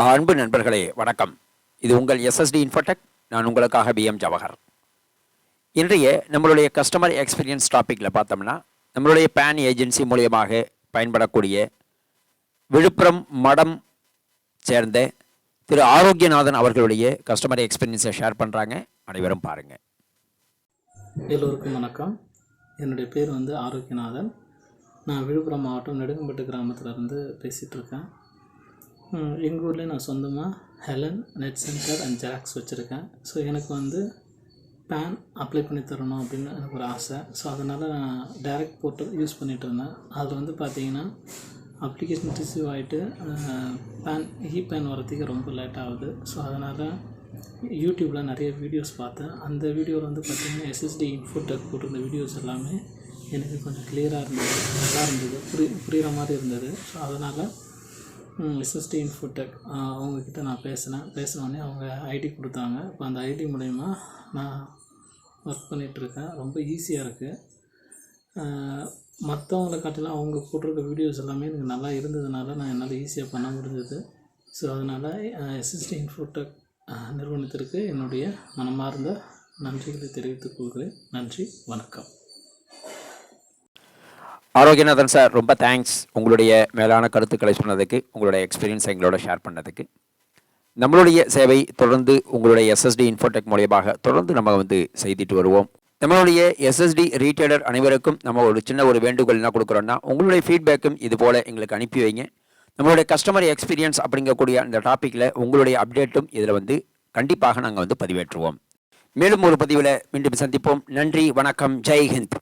அன்பு நண்பர்களே வணக்கம். இது உங்கள் எஸ்எஸ்டி இன்ஃபோடெக் நான் உங்களுக்காக பிஎம் ஜவஹர் இன்றைய நம்மளுடைய கஸ்டமர் எக்ஸ்பீரியன்ஸ் டாப்பிக்கில் பார்த்தோம்னா நம்மளுடைய பேன் ஏஜென்சி மூலியமாக பயன்படக்கூடிய விழுப்புரம் மடம் சேர்ந்த திரு ஆரோக்கியநாதன் அவர்களுடைய கஸ்டமர் எக்ஸ்பீரியன்ஸை ஷேர் பண்ணுறாங்க அனைவரும் பாருங்கள் எல்லோருக்கும் வணக்கம். என்னுடைய பேர் வந்து ஆரோக்கியநாதன். நான் விழுப்புரம் மாவட்டம் நெடுங்கம்பட்டு கிராமத்திலேருந்து பேசிகிட்டு இருக்கேன். எங்கள் ஊர்லேயே நான் சொந்தமாக Helen net centre and xerox வச்சுருக்கேன். ஸோ எனக்கு வந்து பேன் அப்ளை பண்ணி தரணும் அப்படின்னு எனக்கு ஒரு ஆசை. ஸோ அதனால் நான் டைரக்ட் போர்ட்டல் யூஸ் பண்ணிகிட்டு இருந்தேன். அதில் வந்து பார்த்தீங்கன்னா அப்ளிகேஷன் ரிசீவ் ஆகிட்டு பேன் இ பேன் வரத்துக்கு ரொம்ப லேட் ஆகுது. ஸோ அதனால் யூடியூப்பில் நிறைய வீடியோஸ் பார்த்தேன். அந்த வீடியோவில் வந்து பார்த்திங்கன்னா எஸ்எஸ்டி இன்ஃபோடெக் போட்டிருந்த வீடியோஸ் எல்லாமே எனக்கு கொஞ்சம் கிளியராக இருந்தது நல்லா இருந்தது. புரி புரிகிற மாதிரி இருந்தது. ஸோ அதனால் எஸ்எஸ்டி இன்ஃபோடெக் அவங்கக்கிட்ட நான் பேசினேன். பேசினோடனே அவங்க ஐடி கொடுத்தாங்க. இப்போ அந்த ஐடி மூலயமா நான் ஒர்க் பண்ணிகிட்ருக்கேன் ரொம்ப ஈஸியாக இருக்குது மற்றவங்களை காட்டிலும் அவங்க போட்டிருக்க வீடியோஸ் எல்லாமே எனக்கு நல்லா இருந்ததுனால நான் என்னால் ஈஸியாக பண்ண முடிஞ்சது. ஸோ அதனால் எஸ்எஸ்டி இன்ஃபோடெக் நிறுவனத்திற்கு என்னுடைய மனமார்ந்த நன்றிகளை தெரிவித்துக் கொள்கிறேன். நன்றி வணக்கம். ஆரோக்கியநாதன் சார் ரொம்ப தேங்க்ஸ் உங்களுடைய மேலான கருத்துக்களை சொன்னதுக்கு உங்களுடைய எக்ஸ்பீரியன்ஸ் எங்களோட ஷேர் பண்ணதுக்கு. நம்மளுடைய சேவை தொடர்ந்து உங்களுடைய எஸ்எஸ்டி இன்ஃபோடெக் மூலியமாக தொடர்ந்து நம்ம வந்து செய்திட்டு வருவோம். நம்மளுடைய எஸ்எஸ்டி ரீட்டைலர் அனைவருக்கும் நம்ம ஒரு சின்ன ஒரு வேண்டுகோள் என்ன கொடுக்குறோன்னா உங்களுடைய ஃபீட்பேக்கும் இது போல் எங்களுக்கு அனுப்பி வைங்க. நம்மளுடைய கஸ்டமர் எக்ஸ்பீரியன்ஸ் அப்படிங்கக்கூடிய அந்த டாப்பிக்கில் உங்களுடைய அப்டேட்டும் இதில் வந்து கண்டிப்பாக நாங்கள் வந்து பதிவேற்றுவோம். மேலும் ஒரு பதிவில் மீண்டும் சந்திப்போம். நன்றி வணக்கம் ஜெய் ஹிந்த்.